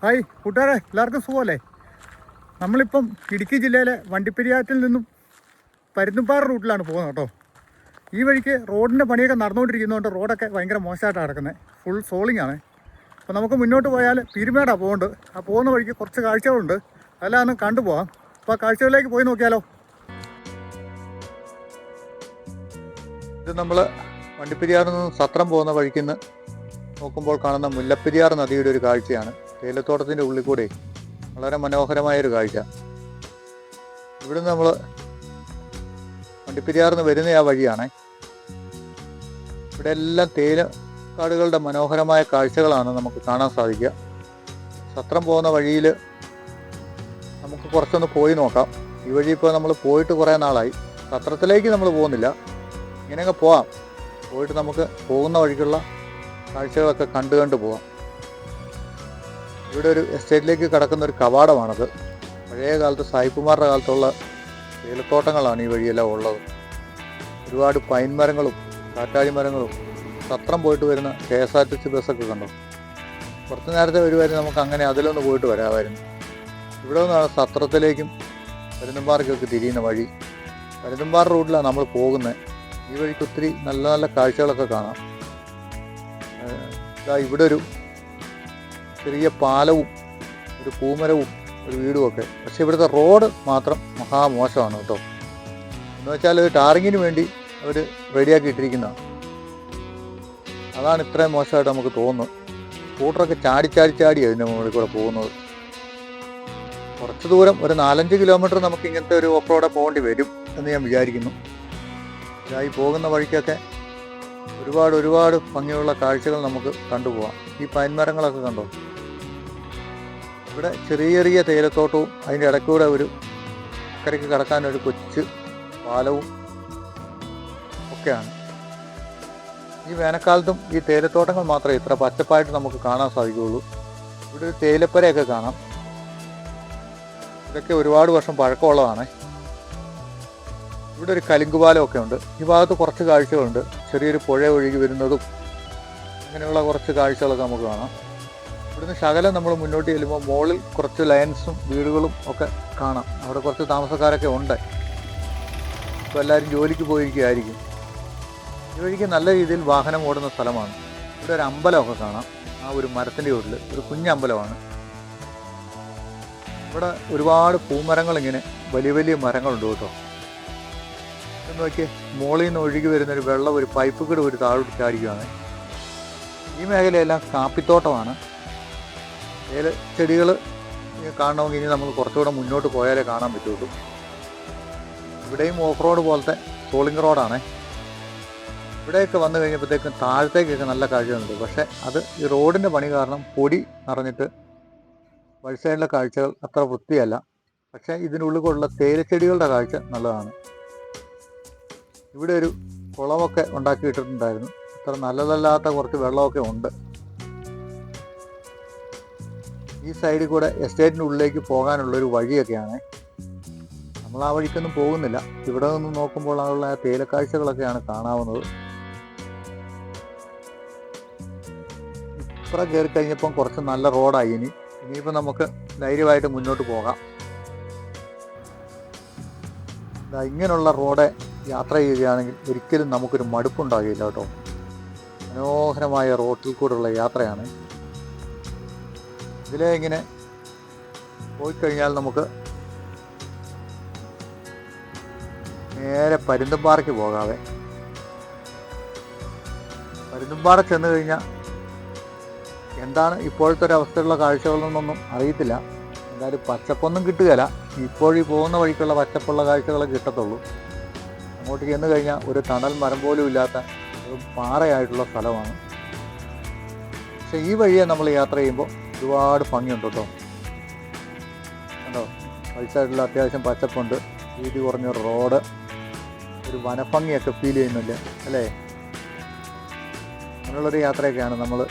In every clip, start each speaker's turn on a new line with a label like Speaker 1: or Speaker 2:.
Speaker 1: Hi കൂട്ടുകാരെ എല്ലാവർക്കും സുഖമല്ലേ? നമ്മളിപ്പം ഇടുക്കി ജില്ലയിലെ വണ്ടിപ്പെരിയാറ്റിൽ നിന്നും പരുന്തുംപാറ റൂട്ടിലാണ് പോകുന്നത് കേട്ടോ. ഈ വഴിക്ക് റോഡിന്റെ പണിയൊക്കെ നടന്നുകൊണ്ടിരിക്കുന്നതുകൊണ്ട് റോഡൊക്കെ ഭയങ്കര മോശമായിട്ടാണ് കിടക്കുന്നത്. ഫുൾ സോളിംഗ് ആണ്. അപ്പോൾ നമുക്ക് മുന്നോട്ട് പോയാൽ പീരുമേടാണ് പോകുന്നുണ്ട് ആ പോകുന്ന വഴിക്ക് കുറച്ച് കാഴ്ചകളുണ്ട്. അതെല്ലാം ഒന്ന് കണ്ടുപോകാം അപ്പോൾ ആ കാഴ്ചകളിലേക്ക് പോയി നോക്കിയാലോ? ഇത് നമ്മൾ വണ്ടിപ്പെരിയാറിൽ നിന്ന് സത്രം പോകുന്ന വഴിക്ക് നോക്കുമ്പോൾ കാണുന്ന മുല്ലപ്പെരിയാർ നദിയുടെ ഒരു കാഴ്ചയാണ്. തേയിലത്തോട്ടത്തിന്റെ ഉള്ളിൽ കൂടെ വളരെ മനോഹരമായ ഒരു കാഴ്ച. ഇവിടുന്ന് നമ്മൾ വണ്ടിപ്പെരിയാറിൽ നിന്ന് വരുന്ന ആ വഴിയാണ്. ഇവിടെ എല്ലാം തേയില കാടുകളുടെ മനോഹരമായ കാഴ്ചകളാണ് നമുക്ക് കാണാൻ സാധിക്കുക. സത്രം പോകുന്ന വഴിയിൽ നമുക്ക് കുറച്ചൊന്ന് പോയി നോക്കാം. ഈ വഴി ഇപ്പോൾ നമ്മൾ പോയിട്ട് കുറേ നാളായി. സത്രത്തിലേക്ക് നമ്മൾ പോകുന്നില്ല. ഇങ്ങനെയൊക്കെ പോവാം. പോയിട്ട് നമുക്ക് പോകുന്ന വഴിക്കുള്ള കാഴ്ചകളൊക്കെ കണ്ടു കണ്ടു പോവാം. ഇവിടെ ഒരു എസ്റ്റേറ്റിലേക്ക് കടക്കുന്ന ഒരു കവാടമാണത്. പഴയ കാലത്ത് സായിപ്പുമാരുടെ കാലത്തുള്ള തേയിലത്തോട്ടങ്ങളാണ് ഈ വഴിയെല്ലാം ഉള്ളത്. ഒരുപാട് പൈൻ മരങ്ങളും കാറ്റാടി മരങ്ങളും സത്രം പോയിട്ട് വരുന്ന K S R T C ബസ്സൊക്കെ കണ്ടു? കുറച്ച് നേരത്തെ വരുമായിരുന്നു നമുക്ക് അങ്ങനെ അതിലൊന്ന് പോയിട്ട് വരാമായിരുന്നു. ഇവിടെ നിന്നാണ് സത്രത്തിലേക്കും പരുന്തുംപാറയ്ക്കൊക്കെ തിരിയുന്ന വഴി. പരുന്തുംപാറ റൂട്ടിലാണ് നമ്മൾ പോകുന്നത്. ഈ വഴിക്ക് ഒത്തിരി നല്ല നല്ല കാഴ്ചകളൊക്കെ കാണാം. ഇവിടെ ഒരു ചെറിയ പാലവും ഒരു പൂമരവും ഒരു വീടുമൊക്കെ. പക്ഷേ ഇവിടുത്തെ റോഡ് മാത്രം മഹാമോശമാണ് കേട്ടോ. എന്ന് വെച്ചാൽ ടാറിങ്ങിന് വേണ്ടി അവർ റെഡിയാക്കി ഇട്ടിരിക്കുന്നതാണ്. അതാണ് ഇത്രയും മോശമായിട്ട് നമുക്ക് തോന്നുന്നത്. സ്കൂട്ടറൊക്കെ ചാടി ചാടി ചാടി അതിന്റെ മുകളിൽ കൂടെ പോകുന്നത്. കുറച്ച് ദൂരം ഒരു നാലഞ്ച് കിലോമീറ്റർ നമുക്ക് ഇങ്ങനത്തെ ഒരു ഓഫ് പോകേണ്ടി വരും എന്ന് ഞാൻ വിചാരിക്കുന്നു. ഇതായി പോകുന്ന വഴിക്കൊക്കെ ഒരുപാട് ഒരുപാട് ഭംഗിയുള്ള കാഴ്ചകൾ നമുക്ക് കണ്ടുപോകാം ഈ പൈൻമരങ്ങളൊക്കെ കണ്ടോ? ഇവിടെ ചെറിയ ചെറിയ തേയിലത്തോട്ടവും അതിന്റെ ഇടയ്ക്കൂടെ ഒരു അക്കരയ്ക്ക് കടക്കാൻ ഒരു കൊച്ചു പാലവും ഒക്കെയാണ്. ഈ വേനൽക്കാലത്തും ഈ തേയിലത്തോട്ടങ്ങൾ മാത്രമേ ഇത്ര പച്ചപ്പായിട്ട് നമുക്ക് കാണാൻ സാധിക്കുകയുള്ളൂ. ഇവിടെ ഒരു തേയിലപ്പരയൊക്കെ കാണാം. ഇതൊക്കെ ഒരുപാട് വർഷം പഴക്കമുള്ളതാണ്. ഇവിടെ ഒരു കലിങ്കുപാലമൊക്കെ ഉണ്ട് ഈ ഭാഗത്ത് കുറച്ച് കാഴ്ചകളുണ്ട്. ചെറിയൊരു പുഴ ഒഴുകി വരുന്നതും അങ്ങനെയുള്ള കുറച്ച് കാഴ്ചകളൊക്കെ നമുക്ക് കാണാം. ഇവിടുന്ന് ശകലം നമ്മൾ മുന്നോട്ട് ചെല്ലുമ്പോൾ മുകളിൽ കുറച്ച് ലയൻസും വീടുകളും ഒക്കെ കാണാം. അവിടെ കുറച്ച് താമസക്കാരൊക്കെ ഉണ്ട്. ഇപ്പോൾ എല്ലാവരും ജോലിക്ക് പോയിരിക്കുകയായിരിക്കും. ഈ വഴിക്ക് നല്ല രീതിയിൽ വാഹനം ഓടുന്ന സ്ഥലമാണ്. ഇവിടെ ഒരു അമ്പലമൊക്കെ കാണാം. ആ ഒരു മരത്തിന്റെ ഉള്ളിൽ ഒരു കുഞ്ഞമ്പലമാണ് ഇവിടെ ഒരുപാട് പൂമരങ്ങൾ ഇങ്ങനെ വലിയ വലിയ മരങ്ങളുണ്ട് കേട്ടോ. എന്ന് നോക്കിയേ മുകളിൽ നിന്ന് ഒഴുകി വരുന്ന ഒരു വെള്ളം ഒരു പൈപ്പ് കൂടെ ഒരു താഴോട്ട് ഈ മേഖലയെല്ലാം കാപ്പിത്തോട്ടമാണ്. ഏല ചെടികൾ കാണണമെങ്കിൽ ഇനി നമ്മൾ കുറച്ചുകൂടെ മുന്നോട്ട് പോയാലേ കാണാൻ പറ്റുള്ളൂ. ഇവിടെയും ഓഫ് റോഡ് പോലത്തെ സോളിംഗ് റോഡാണേ ഇവിടെയൊക്കെ വന്നു കഴിഞ്ഞപ്പോഴത്തേക്കും താഴത്തേക്കൊക്കെ നല്ല കാഴ്ചയുണ്ട് പക്ഷേ അത് ഈ റോഡിന്റെ പണി കാരണം പൊടി നിറഞ്ഞിട്ട് വഴി സൈഡിലെ കാഴ്ചകൾ അത്ര വൃത്തിയല്ല. പക്ഷേ ഇതിനുള്ളിൽ കൂടെയുള്ള തേയിലച്ചെടികളുടെ കാഴ്ച നല്ലതാണ്. ഇവിടെ ഒരു കുളമൊക്കെ ഉണ്ടാക്കിയിട്ടിട്ടുണ്ടായിരുന്നു. അത്ര നല്ലതല്ലാത്ത കുറച്ച് വെള്ളമൊക്കെ ഉണ്ട്. ഈ സൈഡിൽ കൂടെ എസ്റ്റേറ്റിനുള്ളിലേക്ക് പോകാനുള്ളൊരു വഴിയൊക്കെയാണ്. നമ്മൾ ആ വഴിക്കൊന്നും പോകുന്നില്ല. ഇവിടെ നിന്ന് നോക്കുമ്പോൾ ഉള്ള ആ തേയിലക്കാഴ്ചകളൊക്കെയാണ് കാണാവുന്നത്. ഇപ്പുറം കയറി കഴിഞ്ഞപ്പം കുറച്ച് നല്ല റോഡായി ഇനി. ഇനിയിപ്പോൾ നമുക്ക് ധൈര്യമായിട്ട് മുന്നോട്ട് പോകാം. ഇങ്ങനെയുള്ള റോഡ് യാത്ര ചെയ്യുകയാണെങ്കിൽ ഒരിക്കലും നമുക്കൊരു മടുപ്പുണ്ടാകില്ല കേട്ടോ. മനോഹരമായ റോട്ടിൽ കൂടെയുള്ള യാത്രയാണ്. ഇതിലെ ഇങ്ങനെ പോയി കഴിഞ്ഞാൽ നമുക്ക് നേരെ പരുന്തുംപാറയ്ക്ക് പോകാതെ പരുന്തുംപാറ ചെന്ന് കഴിഞ്ഞാൽ എന്താണ് ഇപ്പോഴത്തെ ഒരു അവസ്ഥയുള്ള കാഴ്ചകളെന്നൊന്നും അറിയത്തില്ല. എന്തായാലും പച്ചപ്പൊന്നും കിട്ടുകയില്ല. ഇപ്പോഴീ പോകുന്ന വഴിക്കുള്ള പച്ചപ്പുള്ള കാഴ്ചകളെ കിട്ടത്തുള്ളൂ. അങ്ങോട്ട് ചെന്ന് കഴിഞ്ഞാൽ ഒരു തണൽ മരം പോലും ഇല്ലാത്ത ഒരു പാറയായിട്ടുള്ള സ്ഥലമാണ്. പക്ഷേ ഈ വഴിയെ നമ്മൾ യാത്ര ചെയ്യുമ്പോൾ ഒരുപാട് ഭംഗിയുണ്ട് കേട്ടോ. കണ്ടോ? സൈഡിൽ അത്യാവശ്യം പച്ചപ്പുണ്ട്. വീതി കുറഞ്ഞ റോഡ് ഒരു വനഭംഗിയൊക്കെ ഫീൽ ചെയ്യുന്നില്ല അല്ലേ? അങ്ങനെയുള്ളൊരു യാത്രയൊക്കെയാണ് നമ്മൾ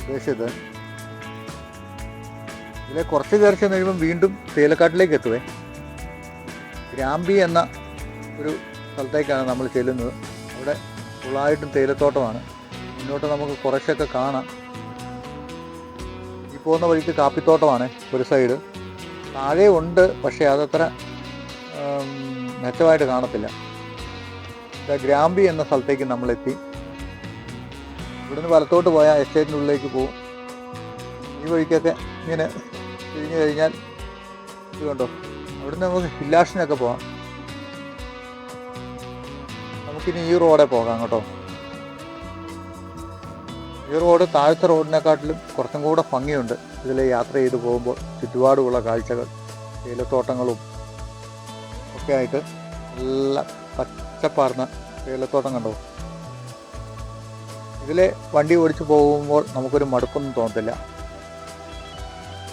Speaker 1: ഉദ്ദേശിച്ചത്. ഇതിലെ കുറച്ച് കയറി ചെന്ന് കഴിയുമ്പം വീണ്ടും തേലക്കാട്ടിലേക്ക് എത്തുവേ. ഗ്രാമ്പി എന്ന ഒരു സ്ഥലത്തേക്കാണ് നമ്മൾ ചെല്ലുന്നത്. അവിടെ ഫുള്ളായിട്ടും തേയിലത്തോട്ടമാണ്. മുന്നോട്ട് നമുക്ക് കുറച്ചൊക്കെ കാണാം. പോകുന്ന വഴിക്ക് കാപ്പിത്തോട്ടമാണ് ഒരു സൈഡ്. താഴെ ഉണ്ട് പക്ഷേ അതത്ര മെച്ചമായിട്ട് കാണത്തില്ല. ഗ്രാമ്പി എന്ന സ്ഥലത്തേക്ക് നമ്മളെത്തി. ഇവിടുന്ന് വലത്തോട്ട് പോയാൽ എസ്റ്റേറ്റിന്റെ ഉള്ളിലേക്ക് പോകും ഈ വഴിക്കൊക്കെ ഇങ്ങനെ തിരിഞ്ഞു കഴിഞ്ഞാൽ ഇത് കണ്ടോ? അവിടുന്ന് നമുക്ക് ഹില്ലാഷിനൊക്കെ പോകാം നമുക്കിനി ഈ റോഡേ പോകാം കേട്ടോ. ഈ റോഡ് താഴത്തെ റോഡിനെക്കാട്ടിലും കുറച്ചും കൂടെ ഭംഗിയുണ്ട്. ഇതിൽ യാത്ര ചെയ്തു പോകുമ്പോൾ ചുറ്റുപാടുമുള്ള കാഴ്ചകൾ തേയിലത്തോട്ടങ്ങളും ഒക്കെ ആയിട്ട് നല്ല പച്ചപ്പാർന്ന തേയിലത്തോട്ടം കണ്ടോ? ഇതിലെ വണ്ടി ഓടിച്ചു പോകുമ്പോൾ നമുക്കൊരു മടുപ്പൊന്നും തോന്നത്തില്ല.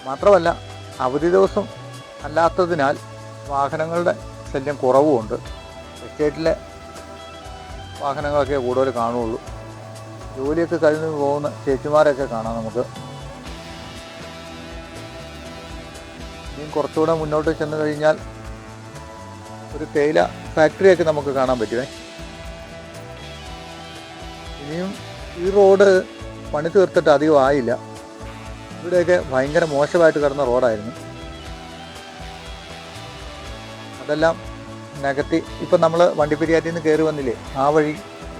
Speaker 1: മാത്രമല്ല അവധി ദിവസം അല്ലാത്തതിനാൽ വാഹനങ്ങളുടെ ശല്യം കുറവുമുണ്ട്. എസ്റ്റേറ്റിലെ വാഹനങ്ങളൊക്കെ കൂടുതൽ കാണുള്ളൂ ജോലിയൊക്കെ കഴിഞ്ഞ് പോകുന്ന ചേച്ചിമാരെയൊക്കെ കാണാം നമുക്ക്. ഇനിയും കുറച്ചുകൂടെ മുന്നോട്ട് ചെന്ന് കഴിഞ്ഞാൽ ഒരു തേയില ഫാക്ടറിയൊക്കെ നമുക്ക് കാണാൻ പറ്റുമേ ഇനിയും ഈ റോഡ് പണി തീർത്തിട്ട് അധികം ആയില്ല. ഇവിടെയൊക്കെ ഭയങ്കര മോശമായിട്ട് കിടന്ന റോഡായിരുന്നു. അതെല്ലാം നികത്തി. ഇപ്പം നമ്മൾ വണ്ടിപ്പെരിയാറ്റിൽ നിന്ന് കയറി വന്നില്ലേ? ആ വഴി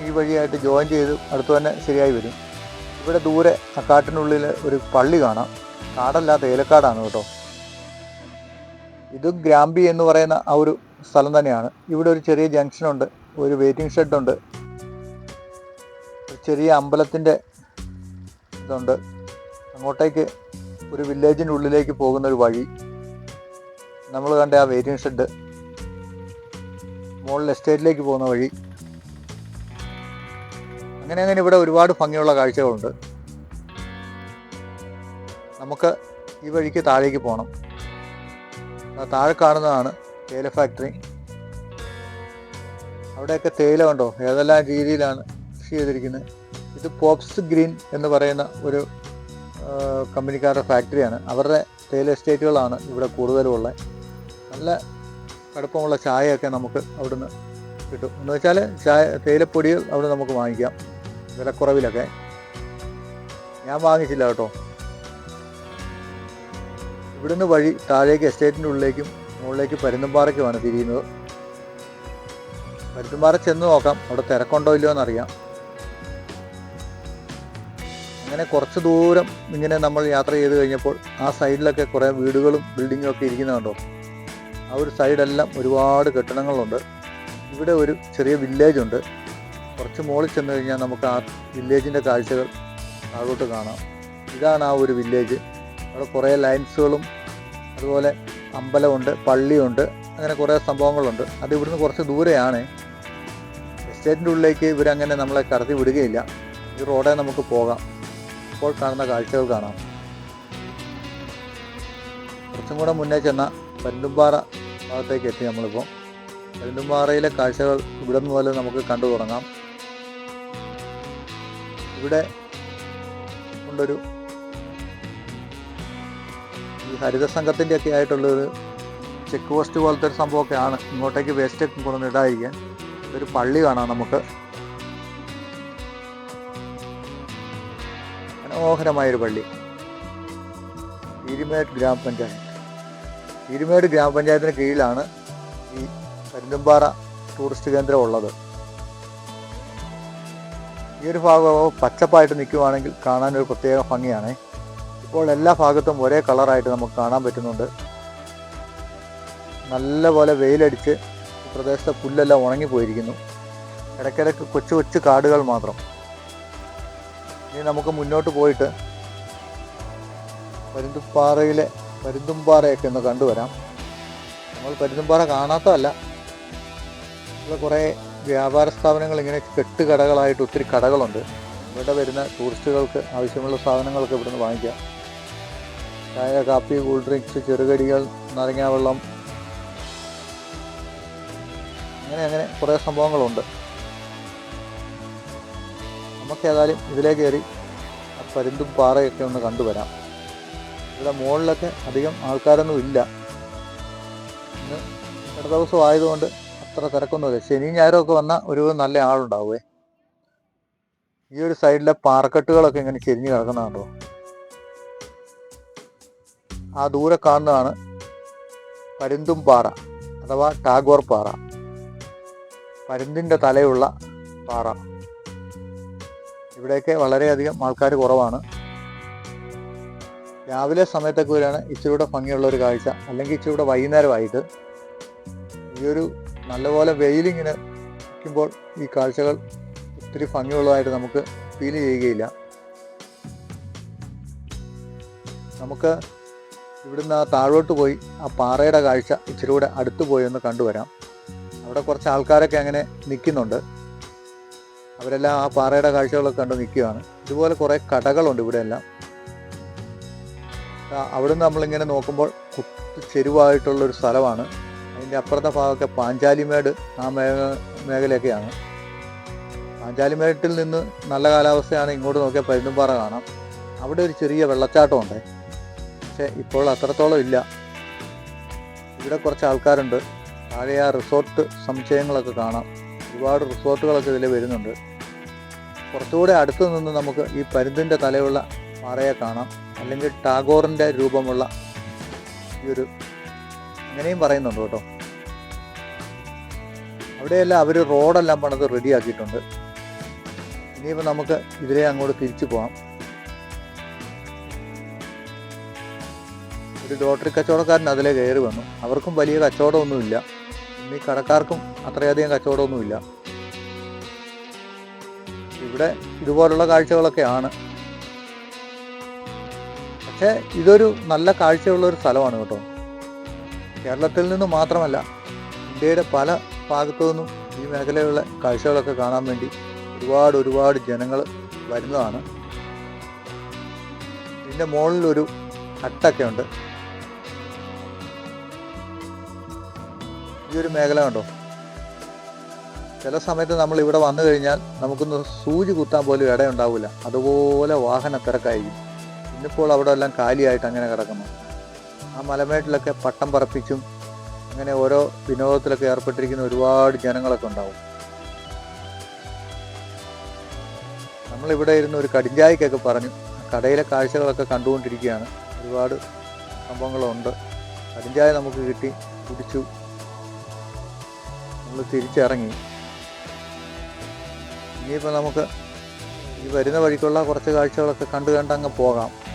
Speaker 1: ഈ വഴിയായിട്ട് ജോയിൻ ചെയ്ത് അടുത്ത് തന്നെ ശരിയായി വരും. ഇവിടെ ദൂരെ ആ കാട്ടിനുള്ളിൽ ഒരു പള്ളി കാണാം. കാടല്ലാത്ത ഏലക്കാടാണ് കേട്ടോ. ഇത് ഗ്രാമ്പി എന്ന് പറയുന്ന ആ ഒരു സ്ഥലം തന്നെയാണ്. ഇവിടെ ഒരു ചെറിയ ജംഗ്ഷനുണ്ട് ഒരു വെയിറ്റിംഗ് ഷെഡുണ്ട് ഒരു ചെറിയ അമ്പലത്തിന്റെ ഇതുണ്ട്. അങ്ങോട്ടേക്ക് ഒരു വില്ലേജിന്റെ ഉള്ളിലേക്ക് പോകുന്ന ഒരു വഴി. നമ്മൾ കണ്ട ആ വെയിറ്റിംഗ് ഷെഡ് മുകളിൽ എസ്റ്റേറ്റിലേക്ക് പോകുന്ന വഴി. അങ്ങനെ അങ്ങനെ ഇവിടെ ഒരുപാട് ഭംഗിയുള്ള കാഴ്ചകളുണ്ട്. നമുക്ക് ഈ വഴിക്ക് താഴേക്ക് പോകണം താഴെ കാണുന്നതാണ് തേയില ഫാക്ടറി. അവിടെയൊക്കെ തേയില ഉണ്ടോ ഏതെല്ലാം രീതിയിലാണ് കൃഷി ചെയ്തിരിക്കുന്നത്? ഇത് പോപ്സ് ഗ്രീൻ എന്ന് പറയുന്ന ഒരു കമ്പനിക്കാരുടെ ഫാക്ടറിയാണ്. അവരുടെ തേയില എസ്റ്റേറ്റുകളാണ് ഇവിടെ കൂടുതലും ഉള്ളത് നല്ല കടുപ്പമുള്ള ചായയൊക്കെ നമുക്ക് അവിടുന്ന് കിട്ടും. എന്ന് വെച്ചാൽ ചായ തേയിലപ്പൊടികൾ അവിടെ നമുക്ക് വാങ്ങിക്കാം. വിലക്കുറവിലൊക്കെ. ഞാൻ വാങ്ങിച്ചില്ല കേട്ടോ. ഇവിടുന്ന് വഴി താഴേക്ക് എസ്റ്റേറ്റിന്റെ ഉള്ളിലേക്കും മുകളിലേക്ക് പരുന്തുംപാറയ്ക്കുമാണ് തിരിയുന്നത്. പരുത്തുംപാറ ചെന്ന് നോക്കാം അവിടെ തിരക്കുണ്ടോ ഇല്ലയോ എന്നറിയാം. അങ്ങനെ കുറച്ച് ദൂരം ഇങ്ങനെ നമ്മൾ യാത്ര ചെയ്ത് കഴിഞ്ഞപ്പോൾ ആ സൈഡിലൊക്കെ കുറേ വീടുകളും ബിൽഡിങ്ങും ഒക്കെ ഇരിക്കുന്നുണ്ടോ ആ ഒരു സൈഡെല്ലാം ഒരുപാട് കെട്ടിടങ്ങളുണ്ട്. ഇവിടെ ഒരു ചെറിയ വില്ലേജ് ഉണ്ട് കുറച്ച് മുകളിൽ ചെന്ന് കഴിഞ്ഞാൽ നമുക്ക് ആ വില്ലേജിന്റെ കാഴ്ചകൾ താഴോട്ട് കാണാം. ഇതാണ് ആ ഒരു വില്ലേജ്. അവിടെ കുറേ ലൈൻസുകളും അതുപോലെ അമ്പലമുണ്ട് പള്ളിയുണ്ട് അങ്ങനെ കുറേ സംഭവങ്ങളുണ്ട്. അത് ഇവിടുന്ന് കുറച്ച് ദൂരെയാണ്. എസ്റ്റേറ്റിന്റെ ഉള്ളിലേക്ക് ഇവരങ്ങനെ നമ്മളെ കടത്തി വിടുകയില്ല. ഈ റോഡേ നമുക്ക് പോകാം. ഇപ്പോൾ കാണുന്ന കാഴ്ചകൾ കാണാം. കുറച്ചും കൂടെ മുന്നേ ചെന്ന പരുന്തുംപാറ ഭാഗത്തേക്ക് എത്തി നമ്മളിപ്പോൾ. പരുന്തുംപാറയിലെ കാഴ്ചകൾ ഇവിടെ നിന്ന് പോലെ നമുക്ക് കണ്ടു തുടങ്ങാം. ഇവിടെ ഉണ്ടൊരു ഈ ഹരിത സംഘത്തിന്റെ ഒക്കെ ആയിട്ടുള്ളൊരു ചെക്ക് പോസ്റ്റ് പോലത്തെ ഒരു സംഭവമൊക്കെ ആണ് ഇങ്ങോട്ടേക്ക് വേസ്റ്റ് ഒക്കെ കൊണ്ടു ഇടാതിരിക്കാൻ. ഒരു പള്ളി കാണാം നമുക്ക്. മനോഹരമായൊരു പള്ളി. ഇരുമേട് ഗ്രാമപഞ്ചായത്ത്. ഇരുമേട് ഗ്രാമപഞ്ചായത്തിന് കീഴിലാണ് ഈ പരുന്തുംപാറ ടൂറിസ്റ്റ് കേന്ദ്രം ഉള്ളത്. ഈ ഒരു ഭാഗം പച്ചപ്പായിട്ട് നിൽക്കുവാണെങ്കിൽ കാണാൻ ഒരു പ്രത്യേക ഭംഗിയാണ്. ഇപ്പോൾ എല്ലാ ഭാഗത്തും ഒരേ കളറായിട്ട് നമുക്ക് കാണാൻ പറ്റുന്നുണ്ട്. നല്ലപോലെ വെയിലടിച്ച് പ്രദേശത്തെ പുല്ലെല്ലാം ഉണങ്ങിപ്പോയിരിക്കുന്നു. ഇടയ്ക്കിടയ്ക്ക് കൊച്ചു കൊച്ചു കാടുകൾ മാത്രം. ഇനി നമുക്ക് മുന്നോട്ട് പോയിട്ട് പരുന്തുംപാറയിലെ പരുന്തുംപാറയൊക്കെ ഒന്ന് കണ്ടുവരാം. നമ്മൾ പരുന്തുംപാറ കാണാത്തതല്ല. നമ്മൾ കുറേ വ്യാപാര സ്ഥാപനങ്ങൾ ഇങ്ങനെ കെട്ടുകടകളായിട്ട് ഒത്തിരി കടകളുണ്ട്. ഇവിടെ വരുന്ന ടൂറിസ്റ്റുകൾക്ക് ആവശ്യമുള്ള സാധനങ്ങളൊക്കെ ഇവിടുന്ന് വാങ്ങിക്കാം. ചായ കാപ്പി കൂൾ ഡ്രിങ്ക്സ് ചെറുകടികൾ നാരങ്ങാവെള്ളം അങ്ങനെ അങ്ങനെ കുറേ സംഭവങ്ങളുണ്ട്. നമുക്ക് ഏതായാലും ഇതിലേക്ക് കയറി ആ പരുന്തും പാറയൊക്കെ ഒന്ന് കണ്ടുവരാം. ഇവിടെ മുകളിലൊക്കെ അധികം ആൾക്കാരൊന്നും ഇല്ല. ഇന്ന് ഇട ദിവസം ആയതുകൊണ്ട് അത്ര തിരക്കൊന്നുമില്ല. ശനിയും ഞായറും വന്നാൽ ഒരു നല്ല ആളുണ്ടാവുമേ ഈ ഒരു സൈഡിലെ പാറക്കെട്ടുകളൊക്കെ ഇങ്ങനെ ചെരിഞ്ഞ് കിടക്കുന്നതാണോ ആ ദൂരെ കാണുന്നതാണ് പരുന്തും പാറ അഥവാ ടാഗോർ പാറ. പരുന്തിന്റെ തലയുള്ള പാറ. ഇവിടെയൊക്കെ വളരെയധികം ആൾക്കാർ കുറവാണ്. രാവിലെ സമയത്തൊക്കെ വരികയാണ് ഇച്ചിരി കൂടെ ഭംഗിയുള്ള ഒരു കാഴ്ച. അല്ലെങ്കിൽ ഇച്ചിരി കൂടെ വൈകുന്നേരമായിട്ട് ഈ ഒരു നല്ലപോലെ വെയിലിങ്ങനെ നിൽക്കുമ്പോൾ ഈ കാഴ്ചകൾ ഒത്തിരി ഭംഗിയുള്ളതായിട്ട് നമുക്ക് ഫീൽ ചെയ്യുകയില്ല. നമുക്ക് ഇവിടുന്ന് താഴോട്ട് പോയി ആ പാറയുടെ കാഴ്ച ഇച്ചിരി കൂടെ അടുത്ത് പോയി ഒന്ന് കണ്ടുവരാം. അവിടെ കുറച്ച് ആൾക്കാരൊക്കെ അങ്ങനെ നിൽക്കുന്നുണ്ട്. അവരെല്ലാം ആ പാറയുടെ കാഴ്ചകളൊക്കെ കണ്ട് നിൽക്കുകയാണ്. ഇതുപോലെ കുറേ കടകളുണ്ട് ഇവിടെ എല്ലാം അവിടുന്ന് നമ്മളിങ്ങനെ നോക്കുമ്പോൾ ചെരുവായിട്ടുള്ളൊരു സ്ഥലമാണ്. അതിന്റെ അപ്പുറത്തെ ഭാഗമൊക്കെ പാഞ്ചാലിമേട് ആ മേഖ മേഖലയൊക്കെയാണ്. പാഞ്ചാലിമേട്ടിൽ നിന്ന് നല്ല കാലാവസ്ഥയാണ് ഇങ്ങോട്ട് നോക്കിയാൽ പരുന്തുംപാറ കാണാം. അവിടെ ഒരു ചെറിയ വെള്ളച്ചാട്ടമുണ്ട്. പക്ഷേ ഇപ്പോൾ അത്രത്തോളം ഇല്ല. ഇവിടെ കുറച്ച് ആൾക്കാരുണ്ട്. താഴെ ആ റിസോർട്ട് സമുച്ചയങ്ങളൊക്കെ കാണാം. ഒരുപാട് റിസോർട്ടുകളൊക്കെ ഇതിൽ വരുന്നുണ്ട്. കുറച്ചുകൂടെ അടുത്ത് നിന്ന് നമുക്ക് ഈ പരുന്തിന്റെ തലയുള്ള പാറയെ കാണാം. അല്ലെങ്കിൽ ടാഗോറിന്റെ രൂപമുള്ള ഈ ഒരു അങ്ങനെയും പറയുന്നുണ്ട് കേട്ടോ. അവിടെയെല്ലാം അവർ റോഡെല്ലാം പണിത് റെഡിയാക്കിയിട്ടുണ്ട്. ഇനിയിപ്പോൾ നമുക്ക് ഇതിലെ അങ്ങോട്ട് തിരിച്ചു പോകാം ഒരു ലോട്ടറി കച്ചവടക്കാരൻ അതിലെ കയറി വന്നു. അവർക്കും വലിയ കച്ചവടമൊന്നുമില്ല. ഇനി കടക്കാർക്കും അത്രയധികം കച്ചവടമൊന്നുമില്ല. ഇവിടെ ഇതുപോലുള്ള കാഴ്ചകളൊക്കെയാണ്. പക്ഷേ ഇതൊരു നല്ല കാഴ്ചയുള്ള ഒരു സ്ഥലമാണ് കേട്ടോ. കേരളത്തിൽ നിന്ന് മാത്രമല്ല ഇന്ത്യയുടെ പല ഭാഗത്തു നിന്നും ഈ മേഖലയിലുള്ള കാഴ്ചകളൊക്കെ കാണാൻ വേണ്ടി ഒരുപാട് ഒരുപാട് ജനങ്ങൾ വരുന്നതാണ്. ഇതിന്റെ മുകളിലൊരു ഹട്ടൊക്കെ ഉണ്ട്. ഈ ഒരു മേഖല കണ്ടോ? ചില സമയത്ത് നമ്മൾ ഇവിടെ വന്നു കഴിഞ്ഞാൽ നമുക്കൊന്ന് സൂചി കുത്താൻ പോലും ഇടയുണ്ടാവില്ല. അതുപോലെ വാഹന തിരക്കായിരിക്കും ഇന്നിപ്പോൾ അവിടെ എല്ലാം കാലിയായിട്ട് അങ്ങനെ കിടക്കുന്നു. ആ മലമേട്ടിലൊക്കെ പട്ടം പറപ്പിച്ചും അങ്ങനെ ഓരോ വിനോദത്തിലൊക്കെ ഏർപ്പെട്ടിരിക്കുന്ന ഒരുപാട് ജനങ്ങളൊക്കെ ഉണ്ടാവും. നമ്മളിവിടെ ഇരുന്ന് ഒരു കടിഞ്ചായ്ക്കൊക്കെ പറഞ്ഞു. കടയിലെ കാഴ്ചകളൊക്കെ കണ്ടുകൊണ്ടിരിക്കുകയാണ്. ഒരുപാട് സംഭവങ്ങളുണ്ട്. കടിഞ്ചായ നമുക്ക് കിട്ടി കുടിച്ചു. നമ്മൾ തിരിച്ചിറങ്ങി. ഇനിയിപ്പോൾ നമുക്ക് ഈ വരുന്ന വഴിക്കുള്ള കുറച്ച് കാഴ്ചകളൊക്കെ കണ്ടു കണ്ട് അങ്ങ് പോകാം.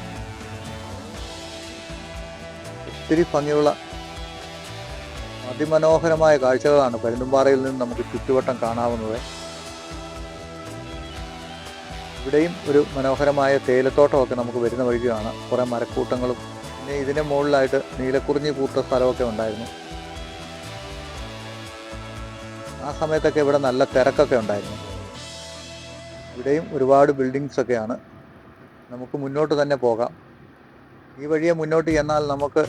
Speaker 1: ഒത്തിരി ഭംഗിയുള്ള അതിമനോഹരമായ കാഴ്ചകളാണ് പരുന്തുംപാറയിൽ നിന്ന് നമുക്ക് ചുറ്റുവട്ടം കാണാവുന്നത്. ഇവിടെയും ഒരു മനോഹരമായ തേയിലത്തോട്ടമൊക്കെ നമുക്ക് വരുന്ന വഴിക്ക് കാണാം കുറേ മരക്കൂട്ടങ്ങളും പിന്നെ ഇതിന്റെ മുകളിലായിട്ട് നീലക്കുറിഞ്ഞി പൂത്ത സ്ഥലമൊക്കെ ഉണ്ടായിരുന്നു. ആ സമയത്തൊക്കെ ഇവിടെ നല്ല തിരക്കൊക്കെ ഉണ്ടായിരുന്നു. ഇവിടെയും ഒരുപാട് ബിൽഡിങ്സ് ഒക്കെയാണ്. നമുക്ക് മുന്നോട്ട് തന്നെ പോകാം. ഈ വഴിയെ മുന്നോട്ട് ചെന്നാൽ നമുക്ക്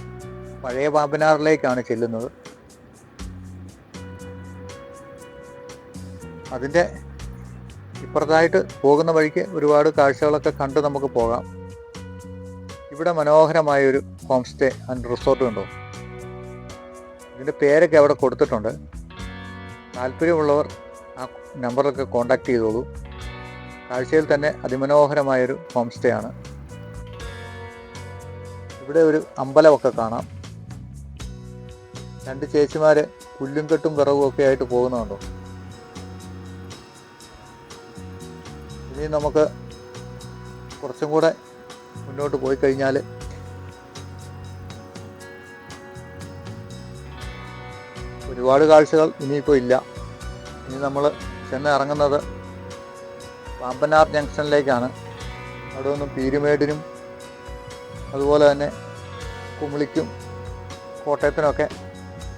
Speaker 1: പഴയ പാമ്പനാറിലേക്കാണ് ചെല്ലുന്നത്. അതിന്റെ ഇപ്പുറത്തായിട്ട് പോകുന്ന വഴിക്ക് ഒരുപാട് കാഴ്ചകളൊക്കെ കണ്ട് നമുക്ക് പോകാം. ഇവിടെ മനോഹരമായൊരു ഹോം സ്റ്റേ ആൻഡ് റിസോർട്ട് ഉണ്ടോ ഇതിന്റെ പേരൊക്കെ അവിടെ കൊടുത്തിട്ടുണ്ട്. താല്പര്യമുള്ളവർ ആ നമ്പറിലൊക്കെ കോണ്ടാക്ട് ചെയ്തോളൂ. കാഴ്ചയിൽ തന്നെ അതിമനോഹരമായൊരു ഹോം സ്റ്റേ ആണ്. ഇവിടെ ഒരു അമ്പലമൊക്കെ കാണാം. രണ്ട് ചേച്ചിമാർ പുല്ലും കെട്ടും വിറവും ഒക്കെ ആയിട്ട് പോകുന്നുണ്ടോ ഇനി നമുക്ക് കുറച്ചും കൂടെ മുന്നോട്ട് പോയി കഴിഞ്ഞാൽ ഒരുപാട് കാഴ്ചകൾ ഇനിയിപ്പോൾ ഇല്ല. ഇനി നമ്മൾ ചെന്ന് ഇറങ്ങുന്നത് പാമ്പനാർ ജംഗ്ഷനിലേക്കാണ്. അവിടെ നിന്നും പീരുമേടിനും അതുപോലെ തന്നെ കുമിളിക്കും കോട്ടയത്തിനൊക്കെ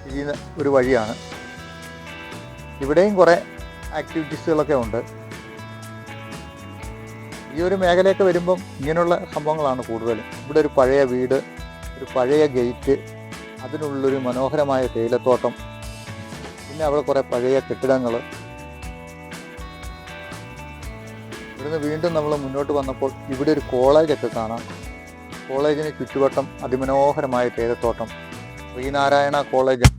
Speaker 1: തിരിയുന്ന ഒരു വഴിയാണ്. ഇവിടെയും കുറേ ആക്ടിവിറ്റീസുകളൊക്കെ ഉണ്ട്. ഈ ഒരു മേഖലയൊക്കെ വരുമ്പം ഇങ്ങനെയുള്ള സംഭവങ്ങളാണ് കൂടുതലും. ഇവിടെ ഒരു പഴയ വീട് ഒരു പഴയ ഗേറ്റ് അതിനുള്ളൊരു മനോഹരമായ തേയിലത്തോട്ടം പിന്നെ അവിടെ കുറേ പഴയ കെട്ടിടങ്ങൾ ഇവിടുന്ന് വീണ്ടും നമ്മൾ മുന്നോട്ട് വന്നപ്പോൾ ഇവിടെ ഒരു കോളേജൊക്കെ കാണാം. കോളേജിന് ചുറ്റുവട്ടം അതിമനോഹരമായ തേയിലത്തോട്ടം. ശ്രീനാരായണ കോളേജ്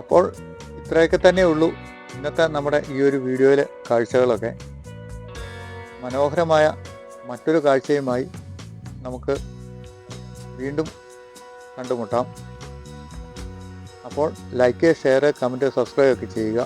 Speaker 1: അപ്പോൾ ഇത്രയൊക്കെ തന്നെ ഉള്ളൂ ഇന്നത്തെ നമ്മുടെ ഈ ഒരു വീഡിയോയിലെ കാഴ്ചകളൊക്കെ. മനോഹരമായ മറ്റൊരു കാഴ്ചയുമായി നമുക്ക് വീണ്ടും കണ്ടുമുട്ടാം. അപ്പോൾ ലൈക്ക് ഷെയർ കമന്റ് സബ്സ്ക്രൈബ് ഒക്കെ ചെയ്യുക.